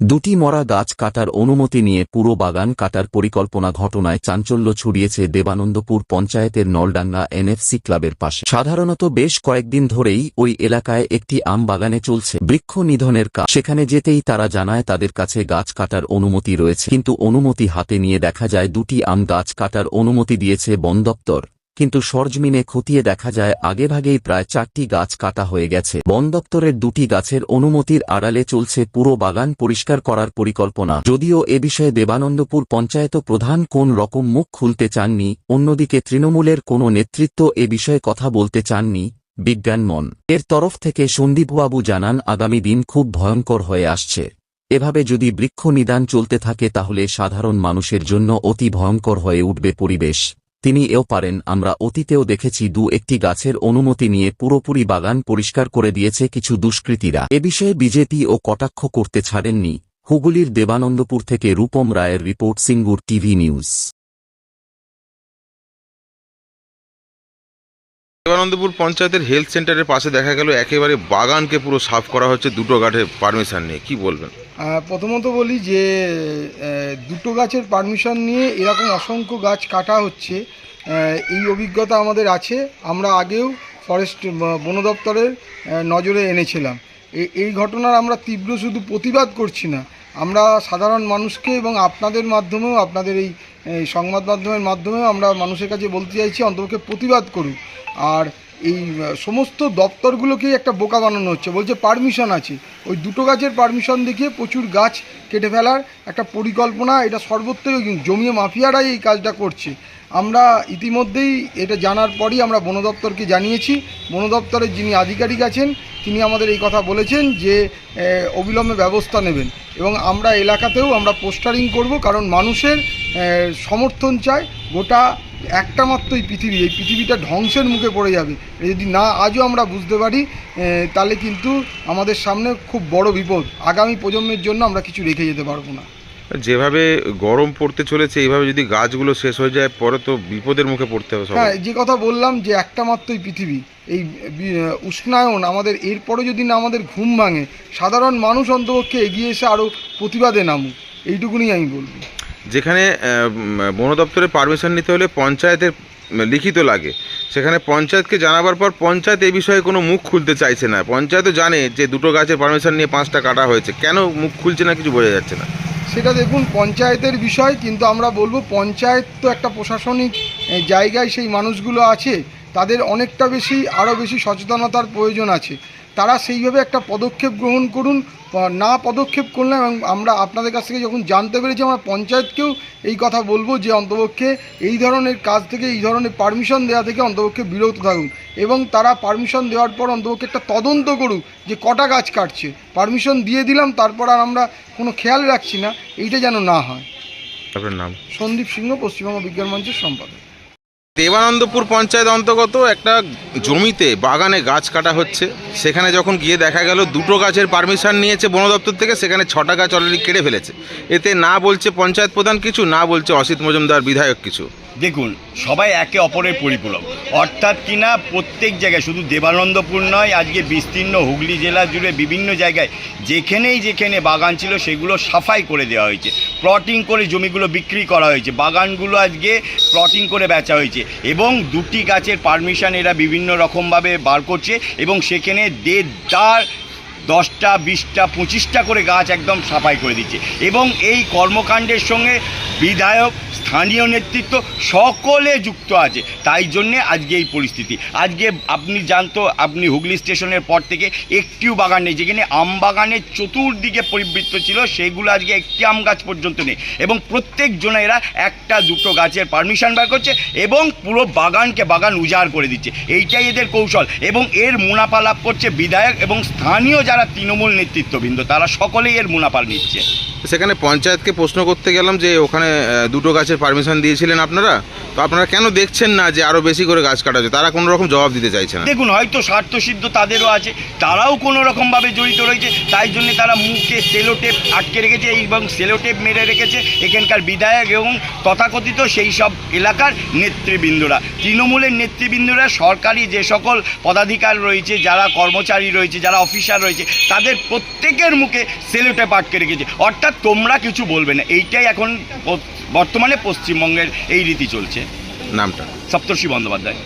দুটি মরা গাছ কাটার অনুমতি নিয়ে পুরো বাগান কাটার পরিকল্পনা ঘটনায় চাঞ্চল্য ছড়িয়েছে দেবানন্দপুর পঞ্চায়েতের নলডাঙ্গা এনএফসি ক্লাবের পাশে। সাধারণত বেশ কয়েকদিন ধরেই ওই এলাকায় একটি আম বাগানে চলছে। বৃক্ষ নিধনের কাজ। সেখানে যেতেই তারা জানায় তাদের কাছে গাছ কাটার অনুমতি রয়েছে। কিন্তু অনুমতি হাতে নিয়ে দেখা যায় দুটি আম গাছ কাটার অনুমতি দিয়েছে বন দপ্তর। কিন্তু সরজমিনে খতিয়ে দেখা যায়, আগেভাগেই প্রায় চারটি গাছ কাটা হয়ে গেছে। বন দপ্তরের দুটি গাছের অনুমতির আড়ালে চলছে পুরো বাগান পরিষ্কার করার পরিকল্পনা। যদিও এ বিষয়ে দেবানন্দপুর পঞ্চায়েত প্রধান কোন রকম মুখ খুলতে চাননি, অন্যদিকে তৃণমূলের কোনো নেতৃত্ব এ বিষয়ে কথা বলতে চাননি, বিজ্ঞান মন। এর তরফ থেকে সন্দীপবাবু জানান, আগামী দিন খুব ভয়ঙ্কর হয়ে আসছে। এভাবে যদি বৃক্ষ নিদান চলতে থাকে, তাহলে সাধারণ মানুষের জন্য অতি ভয়ঙ্কর হয়ে উঠবে পরিবেশ। তিনি এও পারেন, আমরা অতীতেও দেখেছি দু একটি গাছের অনুমতি নিয়ে পুরোপুরি বাগান পরিষ্কার করে দিয়েছে কিছু দুষ্কৃতীরা। এ বিষয়ে বিজেপি ও কটাক্ষ করতে ছাড়েননি। হুগলির দেবানন্দপুর থেকে রূপম রায়ের report, Singur TV news. Debanandapur পঞ্চায়েতের হেলথ সেন্টারের পাশে দেখা গেল, একেবারে বাগানকে পুরো সাফ করা হচ্ছে দুটো গাঠে পারমিশন নিয়ে। কি বলবেন? প্রথমত বলি যে দুটো গাছের পারমিশন নিয়ে এরকম অসংখ্য গাছ কাটা হচ্ছে। এই অভিজ্ঞতা আমাদের আছে। আমরা আগেও ফরেস্ট বন দপ্তরের নজরে এনেছিলাম। এই ঘটনার আমরা তীব্র শুধু প্রতিবাদ করছি না। আমরা সাধারণ মানুষকে এবং আপনাদের মাধ্যমেও, আপনাদের এই সংবাদ মাধ্যমের মাধ্যমেও আমরা মানুষের কাছে বলতে চাইছি, অন্তপক্ষে প্রতিবাদ করুক। আর এই সমস্ত দপ্তরগুলোকেই একটা বোকা বানানো হচ্ছে। বলছে পারমিশন আছে। ওই দুটো গাছের পারমিশন দেখিয়ে প্রচুর গাছ কেটে ফেলার একটা পরিকল্পনা। এটা সর্বত্রই জমিয়ে মাফিয়ারাই এই কাজটা করছে। আমরা ইতিমধ্যেই এটা জানার পরই আমরা বন দপ্তরকে জানিয়েছি। বন দপ্তরের যিনি আধিকারিক আছেন, তিনি আমাদের এই কথা বলেছেন যে অবিলম্বে ব্যবস্থা নেবেন। এবং আমরা এলাকাতেও আমরা পোস্টারিং করব, কারণ মানুষের সমর্থন চাই গোটা একটা মাত্রই পৃথিবী এই পৃথিবীটা ধ্বংসের মুখে পড়ে যাবে। যদি না আজও আমরা বুঝতে পারি তাহলে কিন্তু আমাদের সামনে খুব বড় বিপদ। আগামী প্রজন্মের জন্য আমরা কিছু রেখে যেতে পারব না। যেভাবে গরম পড়তে চলেছে এইভাবে যদি গাছগুলো শেষ হয়ে যায় পরে তো বিপদের মুখে পড়তে হবে হ্যাঁ যে কথা বললাম যে একটা মাত্রই পৃথিবী এই উষ্ণায়ন আমাদের এরপরে যদি না আমাদের ঘুম ভাঙে সাধারণ মানুষ অন্তপক্ষে এগিয়ে এসে আরও প্রতিবাদে নামুক এইটুকুনি আমি বলব। যেখানে বন দপ্তরের পারমিশন নিতে হলে পঞ্চায়েতের লিখিত লাগে। সেখানে পঞ্চায়েতকে জানাবার পর পঞ্চায়েত এই বিষয়ে কোনো মুখ খুলতে চাইছে না। পঞ্চায়েতও জানে যে দুটো গাছের পারমিশন নিয়ে পাঁচটা কাটা হয়েছে। কেন মুখ খুলছে না কিছু বোঝা যাচ্ছে না। সেটা দেখুন, পঞ্চায়েতের বিষয়, কিন্তু আমরা বলব পঞ্চায়েত তো একটা প্রশাসনিক জায়গায় সেই মানুষগুলো আছে। তাদের অনেকটা বেশি আরও বেশি সচেতনতার প্রয়োজন আছে। তারা সেইভাবে একটা পদক্ষেপ গ্রহণ করুন না পদক্ষেপ করলে এবং আমরা আপনাদের কাছ থেকে যখন জানতে পেরেছি আমরা পঞ্চায়েতকেও এই কথা বলব যে অন্তপক্ষে এই ধরনের কাজ থেকে এই ধরনের পারমিশন দেওয়া থেকে অন্তপক্ষে বিরত থাকুন। এবং তারা পারমিশন দেওয়ার পর অন্তপক্ষে একটা তদন্ত করুক যে কটা গাছ কাটছে। পারমিশন দিয়ে দিলাম তারপর আর আমরা কোনো খেয়াল রাখছি না এইটা যেন না হয়। আপনার নাম? সন্দীপ সিংহ পশ্চিমবঙ্গ বিজ্ঞান মঞ্চের সম্পাদক। দেবানন্দপুর পঞ্চায়েত অন্তর্গত একটা জমিতে বাগানে গাছ কাটা হচ্ছে। সেখানে যখন গিয়ে দেখা গেল, দুটো গাছের পারমিশন নিয়েছে বন দপ্তর থেকে, সেখানে ছটা গাছ অলরেডি কেটে ফেলেছে। এতে না বলছে পঞ্চায়েত প্রধান কিছু, না বলছে অসিত মজুমদার বিধায়ক কিছু। দেখুন, সবাই একে অপরের পরিপূরক। অর্থাৎ কিনা প্রত্যেক জায়গায়, শুধু দেবানন্দপুর নয়, আজকে বিস্তীর্ণ হুগলি জেলা জুড়ে বিভিন্ন জায়গায়, যেখানেই যেখানে বাগান ছিল, সেগুলো সাফাই করে দেওয়া হয়েছে। প্লটিং করে জমিগুলো বিক্রি করা হয়েছে। বাগানগুলো আজকে প্লটিং করে বেচা হয়েছে। এবং দুটি গাছের পারমিশন এরা বিভিন্ন রকমভাবে বার করছে এবং সেখানে দেড় দার, দশটা, বিশটা, পঁচিশটা করে গাছ একদম সাফাই করে দিচ্ছে। এবং এই কর্মকাণ্ডের সঙ্গে বিধায়ক স্থানীয় নেতৃত্ব সকলে যুক্ত আছে। তাই জন্যে আজকে এই পরিস্থিতি। আজকে আপনি জানতো, আপনি হুগলি স্টেশনের পর থেকে একটিও বাগান নেই, যেখানে আম বাগানের চতুর্দিকে পরিবৃত্ত ছিল, সেগুলো আজকে একটি আম গাছ পর্যন্ত নেই। এবং প্রত্যেক জনেরা একটা দুটো গাছের পারমিশন বার করছে এবং পুরো বাগানকে বাগান উজাড় করে দিচ্ছে। এইটাই এদের কৌশল এবং এর মুনাফা লাভ করছে বিধায়ক এবং স্থানীয় যারা তৃণমূল নেতৃত্ববৃন্দ, তারা সকলেই এর মুনাফা নিচ্ছে। সেখানে পঞ্চায়েতকে প্রশ্ন করতে গেলাম যে ওখানে দুটো দুটো গাছের পারমিশন দিয়েছিলেন আপনারা? তো আপনারা কেন দেখছেন না যে আরও বেশি করে গাছ কাটা তারা কোনো রকম জবাব দিতে চাইছে না। দেখুন, হয়তো স্বার্থসিদ্ধ তাদেরও আছে, তারাও কোনো রকমভাবে জড়িত রয়েছে, তাই জন্য তারা মুখে সেলোটেপ আটকে রেখেছে এবং সেলোটেপ মেরে রেখেছে এখানকার বিধায়ক এবং তথাকথিত সেই সব এলাকার নেতৃবৃন্দরা। তৃণমূলের নেতৃবৃন্দরা, সরকারি যে সকল পদাধিকার রয়েছে, যারা কর্মচারী রয়েছে, যারা অফিসার রয়েছে, তাদের প্রত্যেকের মুখে সেলোটেপ আটকে রেখেছে। অর্থাৎ তোমরা কিছু বলবে না। এইটাই এখন বর্তমানে পশ্চিমবঙ্গের এই রীতি চলছে। নামটা? সপ্তর্ষি বন্দ্যোপাধ্যায়।